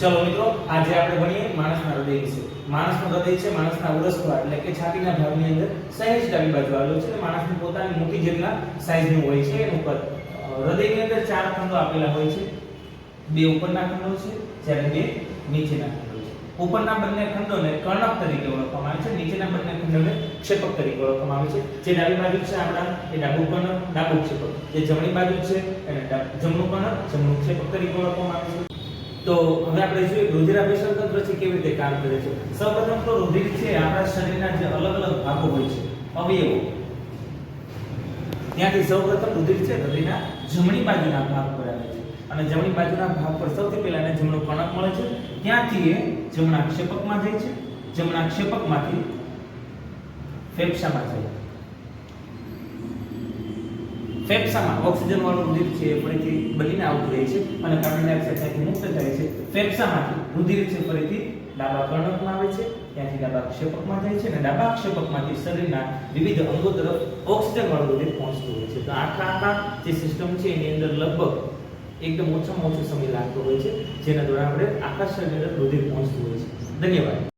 ચલો મિત્રો, આજે આપણે ભણીએ માણસના હૃદય વિશે. માણસનું હૃદય છે માણસના ઉરસવા, એટલે કે છાતીના ભાગની અંદર સહેજ ડાબી બાજુ આવેલું છે માણસની પોતાની મોટી જેટલા સાઈઝનું હોય છે એનું કદ હૃદયની અંદર ચાર ખંડો આપેલા હોય છે. બે ઉપરના ખંડો છે, જ્યારે બે નીચેના ખંડો છે. ઉપરના બંને ખંડોને કર્ણક તરીકે ઓળખવામાં આવે છે, નીચેના બંને ખંડોને ક્ષેપક તરીકે ઓળખવામાં આવે છે. જે ડાબી બાજુ છે આપણા, એ ડાબું કર્ણક, ડાબું ક્ષેપક. જે જમણી બાજુ છે, એને જમણું કર્ણક, જમણું ક્ષેપક તરીકે ઓળખવામાં આવે છે. તો હવે આપણે જોઈએ રુધિરાભિસરણ તંત્ર છે કેવી રીતે કામ કરે છે. સૌપ્રથમ તો રુધિર છે આપણા શરીરના જે અલગ અલગ ભાગો હોય છે, અવયવો. ત્યાંથી સૌપ્રથમ રુધિર છે હૃદયના જમણી બાજુના ભાગ પર આવે છે. અને જમણી બાજુના ભાગ પર સૌથી પહેલા એને જમણો કણક મળે છે. ત્યાંથી એ જમણા ક્ષેપકમાં જાય છે. જમણા ક્ષેપકમાંથી ફેફસામાં જાય. છે ફેફસામાં ઓક્સિજન વાળું રુધિર છે એ ફરીથી બનીને આવતું રહે છે અને કાર્બન ડાયોક્સાઇડ મુક્ત થાય છે. ફેફસામાંથી રુધિર છે ફરીથી ડાબા કર્ણકમાં આવે છે, ત્યાંથી ડાબા ક્ષેપકમાં જાય છે અને ડાબા ક્ષેપકમાંથી શરીરના વિવિધ અંગો તરફ ઓક્સિજન વાળું રુધિર પહોંચતું હોય છે. તો આખા આખા જે સિસ્ટમ છે એની અંદર લગભગ એકદમ ઓછામાં ઓછો સમય લાગતો હોય છે, જેના દ્વારા આપણે આખા શરીરની અંદર રુધિર પહોંચતું હોય છે. ધન્યવાદ.